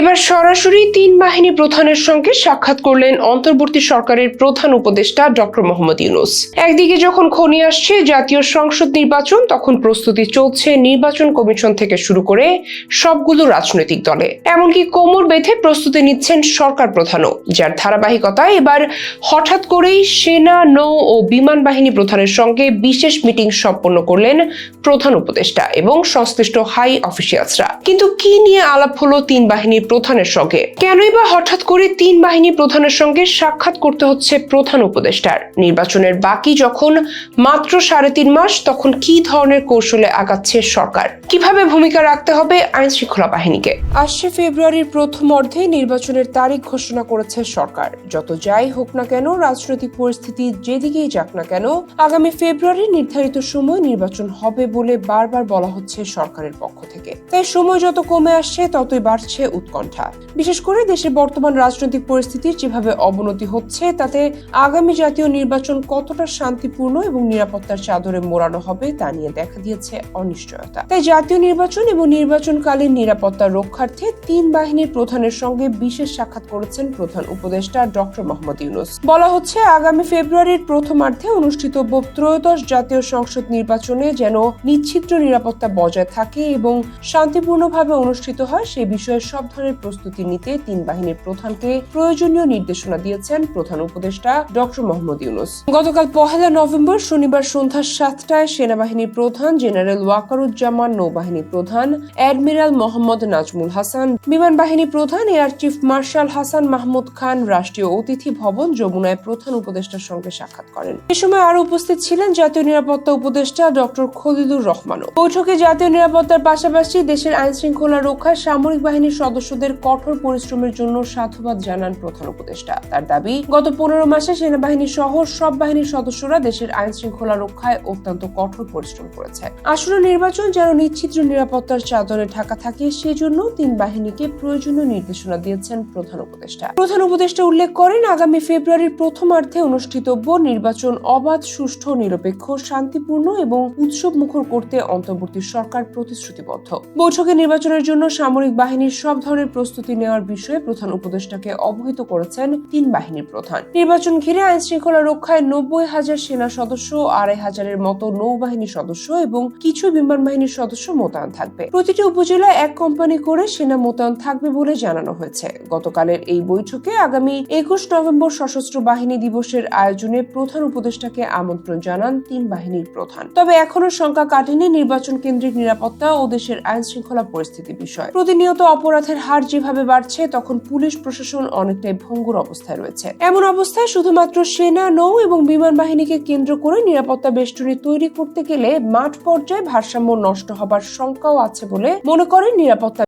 এবার সরাসরি তিন বাহিনী প্রধানের সঙ্গে সাক্ষাৎ করলেন অন্তর্বর্তী সরকারের প্রধান উপদেষ্টা ডক্টর মোহাম্মদ ইউনুস। একদিকে যখন খনি আসছে, জাতীয় সংসদ নির্বাচন, তখন প্রস্তুতি চলছে নির্বাচন কমিশন থেকে শুরু করে সবগুলো রাজনৈতিক দলে। এমনকি কোমর বেঁধে প্রস্তুতি নিচ্ছেন সরকার প্রধানও, যার ধারাবাহিকতায় এবার হঠাৎ করেই সেনা, নৌ ও বিমান বাহিনী প্রধানের সঙ্গে বিশেষ মিটিং সম্পন্ন করলেন প্রধান উপদেষ্টা এবং সংশ্লিষ্ট হাই অফিসিয়ালসরা। কিন্তু কি নিয়ে আলাপ হলো তিন বাহিনীর প্রধানের সঙ্গে। কেনই বা হঠাৎ করে তিন বাহিনী প্রধানের সঙ্গে সাক্ষাৎ করতে হচ্ছে প্রধান উপদেষ্টার? নির্বাচনের বাকি যখন মাত্র সাড়ে তিন মাস, তখন কি ধরনের কৌশলে আগাচ্ছে সরকার? কীভাবে ভূমিকা রাখতে হবে আইন শৃঙ্খলা বাহিনীকে? আসছে ফেব্রুয়ারির প্রথম অর্ধে নির্বাচনের তারিখ ঘোষণা করেছে সরকার। যত যাই হোক না কেন, রাজনৈতিক পরিস্থিতি যেদিকেই যাক না কেন, আগামী ফেব্রুয়ারি নির্ধারিত সময় নির্বাচন হবে বলে বারবার বলা হচ্ছে সরকারের পক্ষ থেকে। তাই সময় যত কমে আসছে, ততই বাড়ছে উৎকণ্ঠা বিশেষ করে দেশের বর্তমান রাজনৈতিক পরিস্থিতির যেভাবে অবনতি হচ্ছে, তাতে আগামী জাতীয় নির্বাচন কতটা শান্তিপূর্ণ এবং নিরাপত্তার চাদরে মোড়ানো হবে তা নিয়ে দেখা দিয়েছে অনিশ্চয়তা। তাই জাতীয় নির্বাচন এবং নির্বাচনকালীন নিরাপত্তা রক্ষার্থে তিন বাহিনীর প্রধানের সঙ্গে বিশেষ সাক্ষাৎ করেছেন প্রধান উপদেষ্টা ডক্টর মোহাম্মদ ইউনুস। বলা হচ্ছে, আগামী ফেব্রুয়ারির প্রথমার্ধে অনুষ্ঠিতব্য ত্রয়োদশ জাতীয় সংসদ নির্বাচনে যেন নিশ্চিদ্র নিরাপত্তা বজায় থাকে এবং শান্তিপূর্ণভাবে অনুষ্ঠিত হয়, সে বিষয়ে সব ধরনের প্রস্তুতি নিতে তিন বাহিনীর প্রধানকে প্রয়োজনীয় নির্দেশনা দিয়েছেন প্রধান উপদেষ্টা ডক্টর মোহাম্মদ ইউনুস। গতকাল পহেলা নভেম্বর শনিবার সন্ধ্যা সাতটায় সেনাবাহিনীর প্রধান জেনারেল ওয়াকারুজ্জামান নৌবাহিনী প্রধান অ্যাডমিরাল মোহাম্মদ নাজমুল হাসান, বিমান বাহিনী প্রধান air chief marshal Hasan Mahmud Khan, রাষ্ট্রীয় অতিথি ভবন যমুনায় প্রধান উপদেষ্টার সঙ্গে সাক্ষাৎ করেন। এ সময় আরও উপস্থিত ছিলেন জাতীয় নিরাপত্তা উপদেষ্টা ডক্টর খলিলুর রহমানও। বৈঠকে জাতীয় নিরাপত্তার পাশাপাশি দেশের আইন শৃঙ্খলা রক্ষায় সামরিক বাহিনীর সদস্যদের কঠোর পরিশ্রমের জন্য সাধুবাদ জানান প্রধান উপদেষ্টা। তার দাবি, গত পনেরো মাসে সেনাবাহিনী সহ সব বাহিনীর সদস্যরা দেশের আইন শৃঙ্খলা রক্ষায় অত্যন্ত কঠোর পরিশ্রম করেছে। আসন্ন নির্বাচন যেন নিশ্চিদ্র নিরাপত্তার চাদরে ঢাকা থাকে, সেজন্য তিন বাহিনীকে প্রয়োজনীয় নির্দেশনা দিয়েছেন প্রধান উপদেষ্টা। প্রধান উপদেষ্টা উল্লেখ করেন, আগামী ফেব্রুয়ারির প্রথমার্ধে অনুষ্ঠিতব্য নির্বাচন অবাধ, সুষ্ঠু, নিরপেক্ষ, শান্তিপূর্ণ এবং উৎসব মুখর করতে অন্তর্বর্তী সরকার প্রতিশ্রুতিবদ্ধ। বৈঠকে নির্বাচনের জন্য সামরিক বাহিনীর সব ধরনের প্রস্তুতি নেওয়ার বিষয়ে প্রধান উপদেষ্টাকে অবহিত করেছেন তিন বাহিনীর প্রধান। নির্বাচন ঘিরে আইন শৃঙ্খলা রক্ষায় নব্বই হাজার সেনা সদস্য, আড়াই হাজারের মতো নৌবাহিনী সদস্য এবং কিছু বিমান বাহিনীর সদস্য মোতায়েন থাকবে। প্রতিটি উপজেলায় এক কোম্পানি করে সেনা মোতায়েন থাকবে বলে জানানো হয়েছে। গতকালের এই বৈঠকে আগামী একুশ নভেম্বর সশস্ত্র বাহিনী দিবসের আয়োজনে প্রধান উপদেষ্টাকে আমন্ত্রণ জানান তিন বাহিনীর প্রধান। তবে এখনও শঙ্কা কাটেনি নির্বাচন কেন্দ্রিক নিরাপত্তা ও দেশের আইন শৃঙ্খলা পরিস্থিতি বিষয়। প্রতিনিয়ত অপরাধের হার যেভাবে বাড়ছে, তখন পুলিশ প্রশাসন অনেকটাই ভঙ্গুর অবস্থায় রয়েছে। এমন অবস্থায় শুধুমাত্র সেনা, নৌ এবং বিমান বাহিনীকে কেন্দ্র করে নিরাপত্তা বেষ্টনী তৈরি করতে গেলে মাঠ পর্যায়ে ভারসাম্য নষ্ট হবার শঙ্কাও আছে বলে মনে করেন নিরাপত্তা